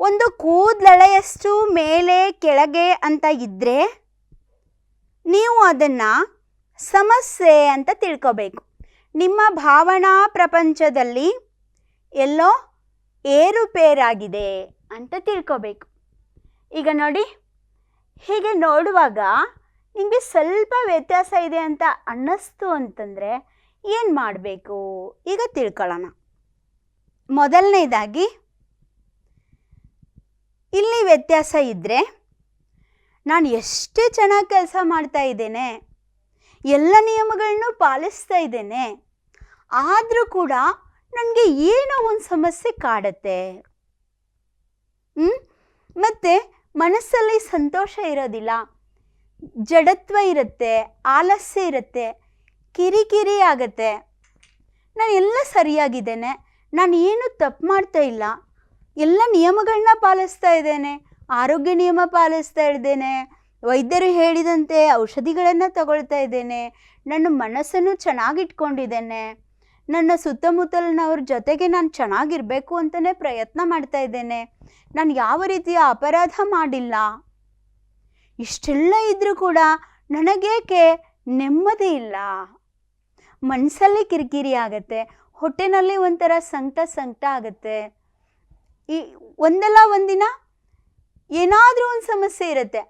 ಒಂದು ಕೂದಲಳೆಯಷ್ಟು ಮೇಲೆ, ಕೆಳಗೆ ಅಂತ ಇದ್ದರೆ ನೀವು ಅದನ್ನು ಸಮಸ್ಯೆ ಅಂತ ತಿಳ್ಕೋಬೇಕು. ನಿಮ್ಮ ಭಾವನಾ ಪ್ರಪಂಚದಲ್ಲಿ ಎಲ್ಲೋ ಏರುಪೇರಾಗಿದೆ ಅಂತ ತಿಳ್ಕೋಬೇಕು. ಈಗ ನೋಡಿ, ಹೀಗೆ ನೋಡುವಾಗ ನಿಮಗೆ ಸ್ವಲ್ಪ ವ್ಯತ್ಯಾಸ ಇದೆ ಅಂತ ಅನ್ನಿಸ್ತು ಅಂತಂದರೆ ಏನು ಮಾಡಬೇಕು? ಈಗ ತಿಳ್ಕೊಳ್ಳೋಣ. ಮೊದಲನೇದಾಗಿ, ಇಲ್ಲಿ ವ್ಯತ್ಯಾಸ ಇದ್ದರೆ ನಾನು ಎಷ್ಟು ಚೆನ್ನಾಗಿ ಕೆಲಸ ಮಾಡ್ತಾ ಇದ್ದೇನೆ, ಎಲ್ಲ ನಿಯಮಗಳನ್ನು ಪಾಲಿಸ್ತಾ ಇದ್ದೇನೆ, ಆದರೂ ಕೂಡ ನನಗೆ ಏನೋ ಒಂದು ಸಮಸ್ಯೆ ಕಾಡತ್ತೆ. ಮತ್ತು ಮನಸ್ಸಲ್ಲಿ ಸಂತೋಷ ಇರೋದಿಲ್ಲ, ಜಡತ್ವ ಇರುತ್ತೆ, ಆಲಸ್ಯ ಇರುತ್ತೆ, ಕಿರಿಕಿರಿ ಆಗತ್ತೆ. ನಾನು ಎಲ್ಲ ಸರಿಯಾಗಿದ್ದೇನೆ ನಾನು ಏನು ತಪ್ಪು ಮಾಡ್ತಾ ಇಲ್ಲ. ಎಲ್ಲ ನಿಯಮಗಳನ್ನ ಪಾಲಿಸ್ತಾ ಇದ್ದೇನೆ. ಆರೋಗ್ಯ ನಿಯಮ ಪಾಲಿಸ್ತಾ ಇದ್ದೇನೆ. ವೈದ್ಯರು ಹೇಳಿದಂತೆ ಔಷಧಿಗಳನ್ನು ತಗೊಳ್ತಾ ಇದ್ದೇನೆ. ನನ್ನ ಮನಸ್ಸನ್ನು ಚೆನ್ನಾಗಿಟ್ಕೊಂಡಿದ್ದೇನೆ. ನನ್ನ ಸುತ್ತಮುತ್ತಲಿನವ್ರ ಜೊತೆಗೆ ನಾನು ಚೆನ್ನಾಗಿರಬೇಕು ಅಂತಲೇ ಪ್ರಯತ್ನ ಮಾಡ್ತಾ ಇದ್ದೇನೆ. ನಾನು ಯಾವ ರೀತಿಯ ಅಪರಾಧ ಮಾಡಿಲ್ಲ. ಇಷ್ಟೆಲ್ಲ ಇದ್ದರೂ ಕೂಡ ನನಗೇಕೆ ನೆಮ್ಮದಿ ಇಲ್ಲ. ಮನಸ್ಸಲ್ಲಿ ಕಿರಿಕಿರಿ ಆಗತ್ತೆ. ಹೊಟ್ಟೆನಲ್ಲಿ ಒಂಥರ ಸಂಕಟ ಸಂಕಟ ಆಗುತ್ತೆ. ಈ ಒಂದಲ್ಲ ಒಂದಿನ ಏನಾದರೂ ಒಂದು ಸಮಸ್ಯೆ ಇರುತ್ತೆ.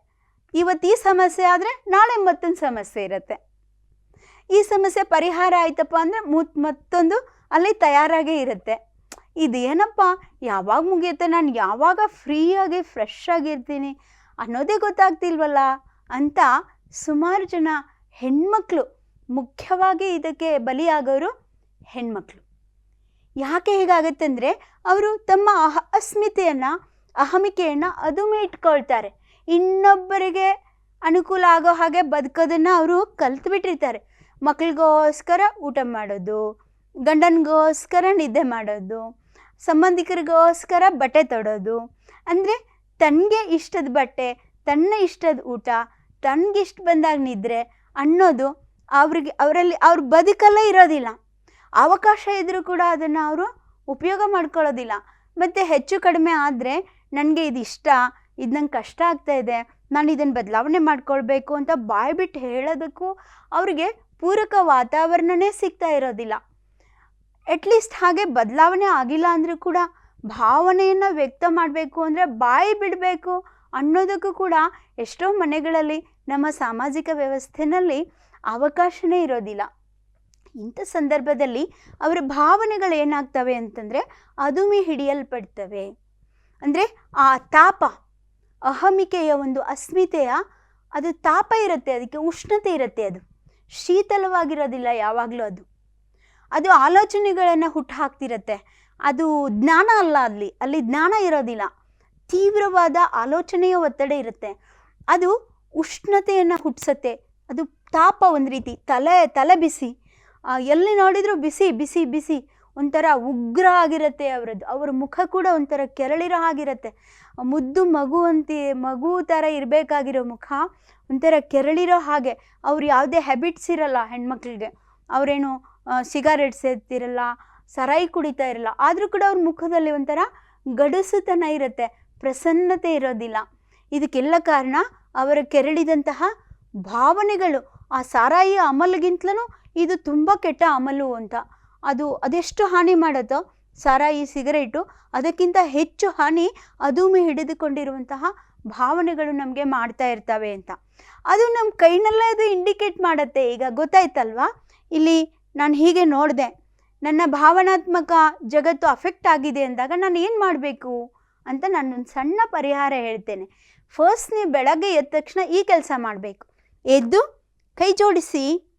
ಇವತ್ತು ಈ ಸಮಸ್ಯೆ ಆದರೆ ನಾಳೆ ಮತ್ತೊಂದು ಸಮಸ್ಯೆ ಇರುತ್ತೆ. ಈ ಸಮಸ್ಯೆ ಪರಿಹಾರ ಆಯ್ತಪ್ಪ ಅಂದರೆ ಮುತ್ ಮತ್ತೊಂದು ಅಲ್ಲಿ ತಯಾರಾಗೇ ಇರುತ್ತೆ. ಇದೇನಪ್ಪ, ಯಾವಾಗ ಮುಗಿಯುತ್ತೆ? ನಾನು ಯಾವಾಗ ಫ್ರೀಯಾಗಿ ಫ್ರೆಶ್ ಆಗಿರ್ತೀನಿ ಅನ್ನೋದೇ ಗೊತ್ತಾಗ್ತಿಲ್ವಲ್ಲ? ಅಂತ ಸುಮಾರು ಜನ ಹೆಣ್ಮಕ್ಳು ಮುಖ್ಯವಾಗಿ ಇದಕ್ಕೆ ಬಲಿಯಾಗೋರು ಹೆಣ್ಮಕ್ಳು. ಯಾಕೆ ಹೀಗಾಗುತ್ತೆ ಅಂದರೆ ಅವರು ತಮ್ಮ ಅಹ, ಅಸ್ಮಿತೆಯನ್ನು, ಅಹಮಿಕೆಯನ್ನು ಅದು ಇಟ್ಕೊಳ್ತಾರೆ. ಇನ್ನೊಬ್ಬರಿಗೆ ಅನುಕೂಲ ಆಗೋ ಹಾಗೆ ಬದುಕೋದನ್ನು ಅವರು ಕಲ್ತ್ಬಿಟ್ಟಿರ್ತಾರೆ. ಮಕ್ಳಿಗೋಸ್ಕರ ಊಟ ಮಾಡೋದು, ಗಂಡನಿಗೋಸ್ಕರ ನಿದ್ದೆ ಮಾಡೋದು, ಸಂಬಂಧಿಕರಿಗೋಸ್ಕರ ಬಟ್ಟೆ ತೊಡೋದು. ಅಂದರೆ ತನಗೆ ಇಷ್ಟದ ಬಟ್ಟೆ, ತನ್ನ ಇಷ್ಟದ ಊಟ, ತನಗಿಷ್ಟ ಬಂದಾಗ ನಿದ್ರೆ ಅನ್ನೋದು ಅವ್ರಿಗೆ, ಅವರಲ್ಲಿ, ಅವ್ರ ಬದುಕಲ್ಲೇ ಇರೋದಿಲ್ಲ. ಅವಕಾಶ ಇದ್ದರೂ ಕೂಡ ಅದನ್ನು ಅವರು ಉಪಯೋಗ ಮಾಡ್ಕೊಳ್ಳೋದಿಲ್ಲ. ಮತ್ತು ಹೆಚ್ಚು ಕಡಿಮೆ ಆದರೆ ನನಗೆ ಇದು ಇಷ್ಟ, ಇದು ನಂಗೆ ಕಷ್ಟ ಆಗ್ತಾ ಇದೆ, ನಾನು ಇದನ್ನು ಬದಲಾವಣೆ ಮಾಡ್ಕೊಳ್ಬೇಕು ಅಂತ ಬಾಯಿ ಬಿಟ್ಟು ಹೇಳೋದಕ್ಕೂ ಅವರಿಗೆ ಪೂರಕ ವಾತಾವರಣವೇ ಸಿಗ್ತಾ ಇರೋದಿಲ್ಲ. ಅಟ್ಲೀಸ್ಟ್ ಹಾಗೆ ಬದಲಾವಣೆ ಆಗಿಲ್ಲ ಅಂದರೂ ಕೂಡ ಭಾವನೆಯನ್ನು ವ್ಯಕ್ತ ಮಾಡಬೇಕು ಅಂದರೆ ಬಾಯಿ ಬಿಡಬೇಕು ಅನ್ನೋದಕ್ಕೂ ಕೂಡ ಎಷ್ಟೋ ಮನೆಗಳಲ್ಲಿ ನಮ್ಮ ಸಾಮಾಜಿಕ ವ್ಯವಸ್ಥೆನಲ್ಲಿ ಅವಕಾಶನೇ ಇರೋದಿಲ್ಲ. ಇಂಥ ಸಂದರ್ಭದಲ್ಲಿ ಅವರ ಭಾವನೆಗಳು ಏನಾಗ್ತವೆ ಅಂತಂದರೆ ಅದುಮೆ ಹಿಡಿಯಲ್ಪಡ್ತವೆ. ಅಂದರೆ ಆ ತಾಪ, ಅಹಮಿಕೆಯ ಒಂದು ಅಸ್ಮಿತೆಯ, ಅದು ತಾಪ ಇರುತ್ತೆ, ಅದಕ್ಕೆ ಉಷ್ಣತೆ ಇರುತ್ತೆ ಅದು. ಶೀತಲವಾಗಿರೋದಿಲ್ಲ ಯಾವಾಗಲೂ ಅದು. ಅದು ಆಲೋಚನೆಗಳನ್ನು ಹುಟ್ಟು ಹಾಕ್ತಿರತ್ತೆ ಅದು ಜ್ಞಾನ ಅಲ್ಲ ಅಲ್ಲಿ ಅಲ್ಲಿ ಜ್ಞಾನ ಇರೋದಿಲ್ಲ. ತೀವ್ರವಾದ ಆಲೋಚನೆಯ ಒತ್ತಡ ಇರುತ್ತೆ. ಅದು ಉಷ್ಣತೆಯನ್ನು ಹುಟ್ಟಿಸತ್ತೆ ಅದು ತಾಪ ಒಂದು ರೀತಿ, ತಲೆ ತಲೆ ಬಿಸಿ ಎಲ್ಲಿ ನೋಡಿದರೂ ಬಿಸಿ ಬಿಸಿ ಬಿಸಿ. ಒಂಥರ ಉಗ್ರ ಆಗಿರುತ್ತೆ ಅವರದ್ದು. ಅವರ ಮುಖ ಕೂಡ ಒಂಥರ ಕೆರಳಿರೋ ಹಾಗಿರುತ್ತೆ. ಮುದ್ದು ಮಗು ಅಂತ, ಮಗು ಥರ ಇರಬೇಕಾಗಿರೋ ಮುಖ ಒಂಥರ ಕೆರಳಿರೋ ಹಾಗೆ. ಅವ್ರು ಯಾವುದೇ ಹ್ಯಾಬಿಟ್ಸ್ ಇರಲ್ಲ ಹೆಣ್ಮಕ್ಳಿಗೆ. ಅವರೇನು ಸಿಗಾರೆಟ್ ಸೇರ್ತಿರಲ್ಲ ಸರಾಯಿ ಕುಡಿತಾ ಇರಲ್ಲ. ಆದರೂ ಕೂಡ ಅವ್ರ ಮುಖದಲ್ಲಿ ಒಂಥರ ಗಡಸುತನ ಇರುತ್ತೆ. ಪ್ರಸನ್ನತೆ ಇರೋದಿಲ್ಲ. ಇದಕ್ಕೆಲ್ಲ ಕಾರಣ ಅವರ ಕೆರಳಿದಂತಹ ಭಾವನೆಗಳು. ಆ ಸಾರಾಯಿ ಅಮಲ್ಗಿಂತಲೂ ಇದು ತುಂಬ ಕೆಟ್ಟ ಅಮಲು ಅಂತ. ಅದು ಅದೆಷ್ಟು ಹಾನಿ ಮಾಡುತ್ತೋ ಸಾರಾಯಿ ಸಿಗರೇಟು, ಅದಕ್ಕಿಂತ ಹೆಚ್ಚು ಹಾನಿ ಅದುಮೆ ಹಿಡಿದುಕೊಂಡಿರುವಂತಹ ಭಾವನೆಗಳು ನಮಗೆ ಮಾಡ್ತಾ ಇರ್ತವೆ ಅಂತ. ಅದು ನಮ್ಮ ಕೈನಲ್ಲೇ ಅದು ಇಂಡಿಕೇಟ್ ಮಾಡುತ್ತೆ. ಈಗ ಗೊತ್ತಾಯ್ತಲ್ವಾ? ಇಲ್ಲಿ ನಾನು ಹೀಗೆ ನೋಡಿದೆ. ನನ್ನ ಭಾವನಾತ್ಮಕ ಜಗತ್ತು ಅಫೆಕ್ಟ್ ಆಗಿದೆ ಅಂದಾಗ ನಾನು ಏನು ಮಾಡಬೇಕು ಅಂತ ನಾನೊಂದು ಸಣ್ಣ ಪರಿಹಾರ ಹೇಳ್ತೇನೆ. ಫಸ್ಟ್ ನೀವು ಬೆಳಗ್ಗೆ ಎದ್ದ ತಕ್ಷಣ ಈ ಕೆಲಸ ಮಾಡಬೇಕು. ಎದ್ದು ಕೈ ಜೋಡಿಸಿ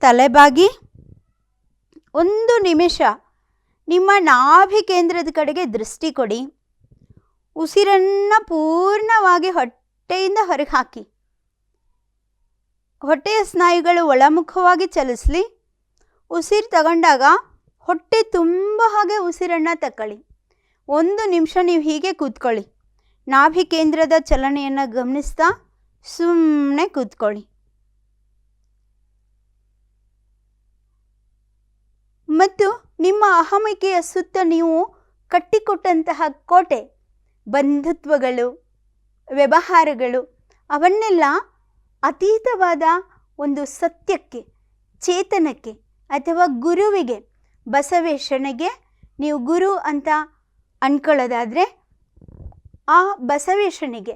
ತಲೆಬಾಗಿ? ಒಂದು ನಿಮಿಷ. ನಿಮ್ಮ ನಾಭಿ ಕೇಂದ್ರದ ಕಡೆಗೆ ದೃಷ್ಟಿ ಕೊಡಿ. ಉಸಿರನ್ನು ಪೂರ್ಣವಾಗಿ ಹೊಟ್ಟೆಯಿಂದ ಹೊರಗೆ ಹಾಕಿ. ಹೊಟ್ಟೆಯ ಸ್ನಾಯುಗಳು ಒಳಮುಖವಾಗಿ ಚಲಿಸಲಿ. ಉಸಿರು ತಗೊಂಡಾಗ ಹೊಟ್ಟೆ ತುಂಬ ಹಾಗೆ ಉಸಿರನ್ನು ತಗೊಳ್ಳಿ ಒಂದು ನಿಮಿಷ ನೀವು ಹೀಗೆ ಕೂತ್ಕೊಳ್ಳಿ. ನಾಭಿ ಕೇಂದ್ರದ ಚಲನೆಯನ್ನು ಗಮನಿಸ್ತಾ ಸುಮ್ಮನೆ ಕೂತ್ಕೊಳ್ಳಿ. ಮತ್ತು ನಿಮ್ಮ ಅಹಮಿಕೆಯ ಸುತ್ತ ನೀವು ಕಟ್ಟಿಕೊಟ್ಟಂತಹ ಕೋಟೆ, ಬಂಧುತ್ವಗಳು, ವ್ಯವಹಾರಗಳು, ಅವನ್ನೆಲ್ಲ ಅತೀತವಾದ ಒಂದು ಸತ್ಯಕ್ಕೆ, ಚೇತನಕ್ಕೆ ಅಥವಾ ಗುರುವಿಗೆ, ಬಸವೇಶ್ವರನಿಗೆ ನೀವು ಗುರು ಅಂತ ಅಂದ್ಕೊಳ್ಳೋದಾದರೆ ಆ ಬಸವೇಶ್ವರನಿಗೆ.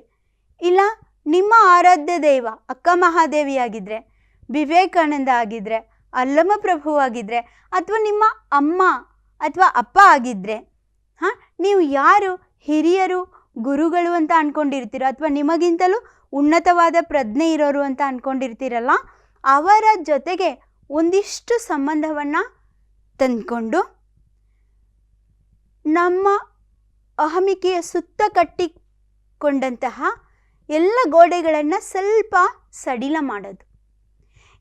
ಇಲ್ಲ, ನಿಮ್ಮ ಆರಾಧ್ಯ ದೈವ, ಅಕ್ಕ ಮಹಾದೇವಿ ಆಗಿದ್ದರೆ ವಿವೇಕಾನಂದ ಆಗಿದ್ದರೆ ಅಲ್ಲಮ ಪ್ರಭು ಆಗಿದ್ದರೆ ಅಥವಾ ನಿಮ್ಮ ಅಮ್ಮ ಅಥವಾ ಅಪ್ಪ ಆಗಿದ್ದರೆ ಹಾಂ, ನೀವು ಯಾರು? ಹಿರಿಯರು, ಗುರುಗಳು ಅಂತ ಅಂದ್ಕೊಂಡಿರ್ತೀರೋ ಅಥವಾ ನಿಮಗಿಂತಲೂ ಉನ್ನತವಾದ ಪ್ರಜ್ಞೆ ಇರೋರು ಅಂತ ಅಂದ್ಕೊಂಡಿರ್ತೀರಲ್ಲ ಅವರ ಜೊತೆಗೆ ಒಂದಿಷ್ಟು ಸಂಬಂಧವನ್ನು ತಂದ್ಕೊಂಡು ನಮ್ಮ ಅಹಮಿಕೆಯ ಸುತ್ತ ಕಟ್ಟಿಕೊಂಡಂತಹ ಎಲ್ಲ ಗೋಡೆಗಳನ್ನು ಸ್ವಲ್ಪ ಸಡಿಲ ಮಾಡೋದು.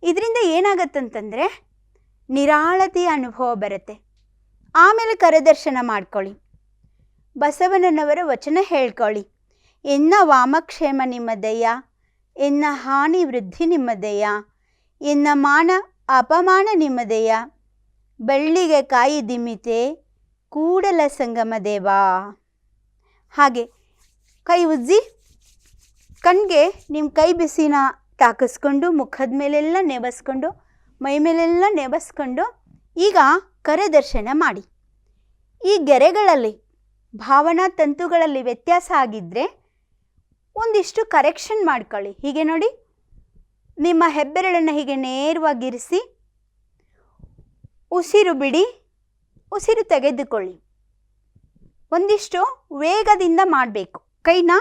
ಇದರಿಂದ ಏನಾಗತ್ತಂತಂದರೆ ನಿರಾಳತೆಯ ಅನುಭವ ಬರುತ್ತೆ. ಆಮೇಲೆ ಕರದರ್ಶನ ಮಾಡ್ಕೊಳ್ಳಿ. ಬಸವಣ್ಣನವರ ವಚನ ಹೇಳ್ಕೊಳ್ಳಿ. ಎನ್ನ ವಾಮಕ್ಷೇಮ ನಿಮ್ಮದಯ್ಯ ಎನ್ನ ಹಾನಿ ವೃದ್ಧಿ ನಿಮ್ಮದಯ್ಯ ಎನ್ನ ಮಾನ ಅಪಮಾನ ನಿಮ್ಮ ನಿಮ್ಮದಯ್ಯ ಬೆಳ್ಳಿಗೆ ಕಾಯಿ ದಿಮಿತೆ, ಕೂಡಲ ಸಂಗಮ ದೇವಾ. ಹಾಗೆ ಕೈ ಉಜ್ಜಿ, ಕಣ್ಗೆ ನಿಮ್ಮ ಕೈ ಬಿಸಿನ ತಾಕಿಸ್ಕೊಂಡು ಮುಖದ ಮೇಲೆಲ್ಲ ನೆಬಸ್ಕೊಂಡು ಮೈ ಮೇಲೆಲ್ಲ ನೆಬಸ್ಕೊಂಡು ಈಗ ಕರೆದರ್ಶನ ಮಾಡಿ. ಈ ಗೆರೆಗಳಲ್ಲಿ, ಭಾವನಾ ತಂತುಗಳಲ್ಲಿ ವ್ಯತ್ಯಾಸ ಆಗಿದ್ದರೆ ಒಂದಿಷ್ಟು ಕರೆಕ್ಷನ್ ಮಾಡ್ಕೊಳ್ಳಿ. ಹೀಗೆ ನೋಡಿ, ನಿಮ್ಮ ಹೆಬ್ಬೆರಳನ್ನು ಹೀಗೆ ನೇರವಾಗಿರಿಸಿ ಉಸಿರು ಬಿಡಿ, ಉಸಿರು ತೆಗೆದುಕೊಳ್ಳಿ. ಒಂದಿಷ್ಟು ವೇಗದಿಂದ ಮಾಡಬೇಕು. ಕೈನ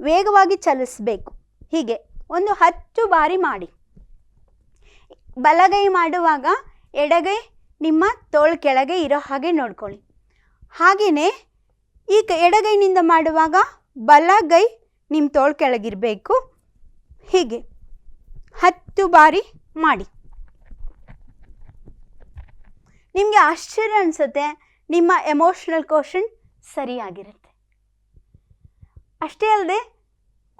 ವೇಗವಾಗಿ ಚಲಿಸಬೇಕು. ಹೀಗೆ. ಒಂದು ಹತ್ತು ಬಾರಿ ಮಾಡಿ. ಬಲಗೈ ಮಾಡುವಾಗ ಎಡಗೈ ನಿಮ್ಮ ತೋಳು ಕೆಳಗೆ ಇರೋ ಹಾಗೆ ನೋಡ್ಕೊಳ್ಳಿ. ಹಾಗೆಯೇ ಈ ಎಡಗೈನಿಂದ ಮಾಡುವಾಗ ಬಲಗೈ ನಿಮ್ಮ ತೋಳು ಕೆಳಗಿರಬೇಕು. ಹೀಗೆ ಹತ್ತು ಬಾರಿ ಮಾಡಿ. ನಿಮಗೆ ಆಶ್ಚರ್ಯ ಅನಿಸುತ್ತೆ, ನಿಮ್ಮ ಎಮೋಷ್ನಲ್ ಕ್ವಶನ್ ಸರಿಯಾಗಿರುತ್ತೆ. ಅಷ್ಟೇ ಅಲ್ಲದೆ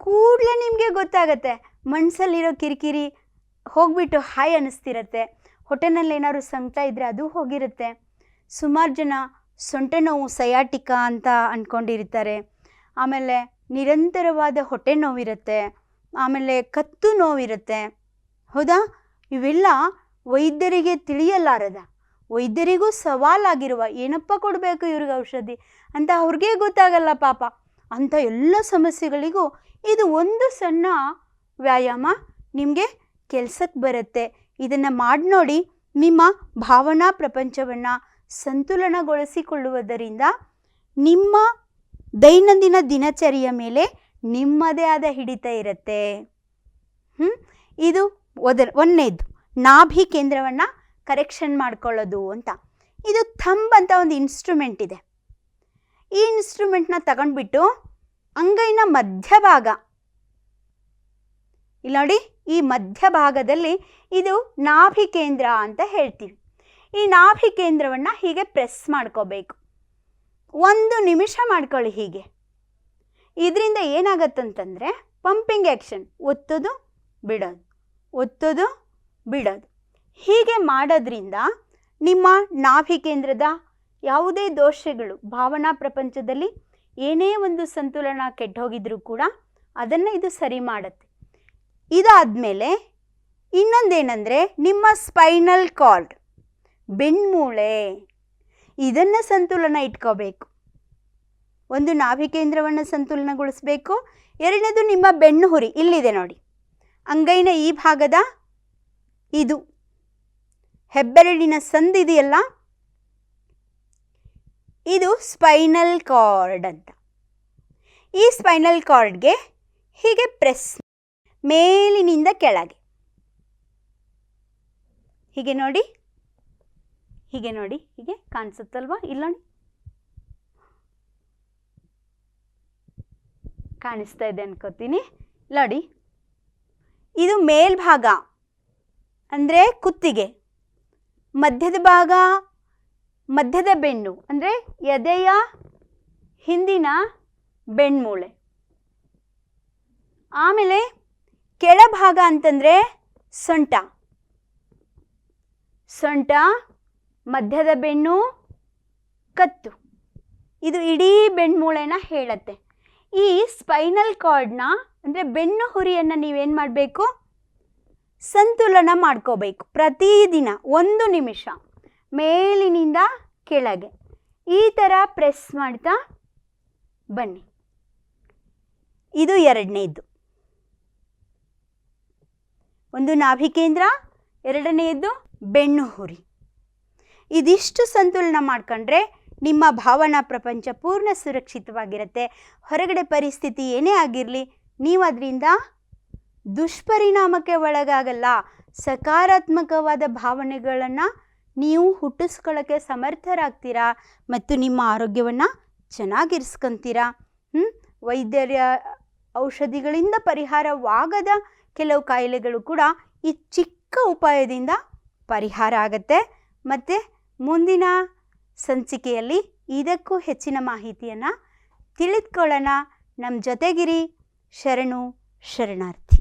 ಕೂಡಲೇ ನಿಮಗೆ ಗೊತ್ತಾಗತ್ತೆ. ಮನಸ್ಸಲ್ಲಿರೋ ಕಿರಿಕಿರಿ ಹೋಗ್ಬಿಟ್ಟು ಹಾಯ್ ಅನ್ನಿಸ್ತಿರತ್ತೆ. ಹೊಟ್ಟೆನಲ್ಲಿ ಏನಾದ್ರು ಸಂಕಟ ಇದ್ದರೆ ಅದು ಹೋಗಿರುತ್ತೆ. ಸುಮಾರು ಜನ ಸೊಂಟೆ ನೋವು, ಸಯಾಟಿಕ ಅಂತ ಅಂದ್ಕೊಂಡಿರ್ತಾರೆ ಆಮೇಲೆ ನಿರಂತರವಾದ ಹೊಟ್ಟೆ ನೋವಿರುತ್ತೆ. ಆಮೇಲೆ ಕತ್ತು ನೋವಿರುತ್ತೆ. ಹೌದಾ? ಇವೆಲ್ಲ ವೈದ್ಯರಿಗೆ ತಿಳಿಯಲಾರದ, ವೈದ್ಯರಿಗೂ ಸವಾಲಾಗಿರುವ ಏನಪ್ಪ ಕೊಡಬೇಕು ಇವ್ರಿಗೆ ಔಷಧಿ? ಅಂತ ಅವ್ರಿಗೆ ಗೊತ್ತಾಗಲ್ಲ ಪಾಪ. ಅಂಥ ಎಲ್ಲ ಸಮಸ್ಯೆಗಳಿಗೂ ಇದು ಒಂದು ಸಣ್ಣ ವ್ಯಾಯಾಮ ನಿಮಗೆ ಕೆಲಸಕ್ಕೆ ಬರುತ್ತೆ. ಇದನ್ನು ಮಾಡಿ ನೋಡಿ ನಿಮ್ಮ ಭಾವನಾ ಪ್ರಪಂಚವನ್ನು ಸಂತುಲನಗೊಳಿಸಿಕೊಳ್ಳುವುದರಿಂದ ನಿಮ್ಮ ದೈನಂದಿನ ದಿನಚರಿಯ ಮೇಲೆ ನಿಮ್ಮದೇ ಆದ ಹಿಡಿತ ಇರುತ್ತೆ. ಹ್ಞೂ ಇದು ಒದ, ಒಂದನೇದು. ನಾಭಿ ಕೇಂದ್ರವನ್ನು ಕರೆಕ್ಷನ್ ಮಾಡ್ಕೊಳ್ಳೋದು ಅಂತ. ಇದು ಥಂಬ್ ಅಂತ ಒಂದು ಇನ್ಸ್ಟ್ರೂಮೆಂಟ್ ಇದೆ. ಈ ಇನ್ಸ್ಟ್ರೂಮೆಂಟ್ನ ತಗೊಂಡ್ಬಿಟ್ಟು ಅಂಗೈನ ಮಧ್ಯಭಾಗ. ಇಲ್ಲಿ ನೋಡಿ, ಈ ಮಧ್ಯಭಾಗದಲ್ಲಿ ಇದು ನಾಭಿ ಕೇಂದ್ರ ಅಂತ ಹೇಳ್ತೀವಿ. ಈ ನಾಭಿ ಕೇಂದ್ರವನ್ನು ಹೀಗೆ ಪ್ರೆಸ್ ಮಾಡ್ಕೋಬೇಕು. ಒಂದು ನಿಮಿಷ ಮಾಡ್ಕೊಳ್ಳಿ ಹೀಗೆ. ಇದರಿಂದ ಏನಾಗತ್ತಂತಂದರೆ ಪಂಪಿಂಗ್ ಆ್ಯಕ್ಷನ್ ಒತ್ತೋದು, ಬಿಡೋದು ಒತ್ತೋದು, ಬಿಡೋದು. ಹೀಗೆ ಮಾಡೋದ್ರಿಂದ ನಿಮ್ಮ ನಾಭಿ ಕೇಂದ್ರದ ಯಾವುದೇ ದೋಷಗಳು ಭಾವನಾ ಪ್ರಪಂಚದಲ್ಲಿ ಏನೇ ಒಂದು ಸಂತುಲನ ಕೆಟ್ಟೋಗಿದ್ರೂ ಕೂಡ ಅದನ್ನು ಇದು ಸರಿ ಮಾಡುತ್ತೆ. ಇದಾದಮೇಲೆ ಇನ್ನೊಂದೇನೆಂದರೆ ನಿಮ್ಮ ಸ್ಪೈನಲ್ ಕಾರ್ಡ್, ಬೆನ್ಮೂಳೆ, ಇದನ್ನು ಸಂತುಲನ ಇಟ್ಕೋಬೇಕು. ಒಂದು ನಾಭಿ ಕೇಂದ್ರವನ್ನು ಸಂತುಲನಗೊಳಿಸಬೇಕು, ಎರಡನೇದು ನಿಮ್ಮ ಬೆನ್ನು ಹುರಿ, ಇಲ್ಲಿದೆ ನೋಡಿ. ಅಂಗೈನ ಈ ಭಾಗದ ಇದು, ಹೆಬ್ಬೆರಳಿನ ಸಂದಿದೆಯಲ್ಲ ಇದು ಸ್ಪೈನಲ್ ಕಾರ್ಡ್ ಅಂತ. ಈ ಸ್ಪೈನಲ್ ಕಾರ್ಡ್ಗೆ ಹೀಗೆ ಪ್ರೆಸ್ ಮೇಲಿನಿಂದ ಕೆಳಗೆ. ಹೀಗೆ ನೋಡಿ ಹೀಗೆ ನೋಡಿ, ಹೀಗೆ ಕಾಣಿಸುತ್ತಲ್ವಾ? ಇಲ್ಲ ಕಾಣಿಸ್ತಾ ಇದೆ ಅನ್ಕೋತೀನಿ. ನೋಡಿ, ಇದು ಮೇಲ್ಭಾಗ, ಅಂದರೆ ಕುತ್ತಿಗೆ. ಮಧ್ಯದ ಭಾಗ ಮಧ್ಯದ ಬೆನ್ನು, ಅಂದರೆ ಎದೆಯ ಹಿಂದಿನ ಬೆಣ್ಮೂಳೆ ಆಮೇಲೆ ಕೆಳಭಾಗ ಅಂತಂದರೆ ಸೊಂಟ. ಸೊಂಟ, ಮಧ್ಯದ ಬೆನ್ನು, ಕತ್ತು. ಇದು ಇಡೀ ಬೆಣ್ಮೂಳೆನ ಹೇಳತ್ತೆ. ಈ ಸ್ಪೈನಲ್ ಕಾರ್ಡ್ನ ಅಂದರೆ ಬೆನ್ನು ಹುರಿಯನ್ನು ನೀವೇನು ಮಾಡಬೇಕು? ಸಂತುಲನ ಮಾಡ್ಕೋಬೇಕು ಪ್ರತಿದಿನ ಒಂದು ನಿಮಿಷ. ಮೇಲಿನಿಂದ ಕೆಳಗೆ. ಈ ಥರ ಪ್ರೆಸ್ ಮಾಡ್ತಾ ಬನ್ನಿ. ಇದು ಎರಡನೇದು ಒಂದು ನಾಭಿಕೇಂದ್ರ ಎರಡನೆಯದ್ದು ಎರಡನೆಯದು ಬೆನ್ನು ಹುರಿ. ಇದಿಷ್ಟು ಸಂತುಲನ ಮಾಡ್ಕೊಂಡ್ರೆ ನಿಮ್ಮ ಭಾವನಾ ಪ್ರಪಂಚ ಪೂರ್ಣ ಸುರಕ್ಷಿತವಾಗಿರುತ್ತೆ. ಹೊರಗಡೆ ಪರಿಸ್ಥಿತಿ ಏನೇ ಆಗಿರಲಿ, ನೀವು ಅದರಿಂದ ದುಷ್ಪರಿಣಾಮಕ್ಕೆ ಒಳಗಾಗಲ್ಲ. ಸಕಾರಾತ್ಮಕವಾದ ಭಾವನೆಗಳನ್ನು ನೀವು ಹುಟ್ಟಿಸ್ಕೊಳ್ಳೋಕ್ಕೆ ಸಮರ್ಥರಾಗ್ತೀರಾ ಮತ್ತು ನಿಮ್ಮ ಆರೋಗ್ಯವನ್ನು ಚೆನ್ನಾಗಿರಿಸ್ಕೊಂತೀರಾ? ಹ್ಞೂ ವೈದ್ಯರ ಔಷಧಿಗಳಿಂದ ಪರಿಹಾರವಾಗದ ಕೆಲವು ಕಾಯಿಲೆಗಳು ಕೂಡ ಈ ಚಿಕ್ಕ ಉಪಾಯದಿಂದ ಪರಿಹಾರ ಆಗುತ್ತೆ. ಮತ್ತು ಮುಂದಿನ ಸಂಚಿಕೆಯಲ್ಲಿ ಇದಕ್ಕೂ ಹೆಚ್ಚಿನ ಮಾಹಿತಿಯನ್ನು ತಿಳಿದುಕೊಳ್ಳೋಣ. ನಮ್ಮ ಜೊತೆಗಿರಿ. ಶರಣು, ಶರಣಾರ್ಥಿ.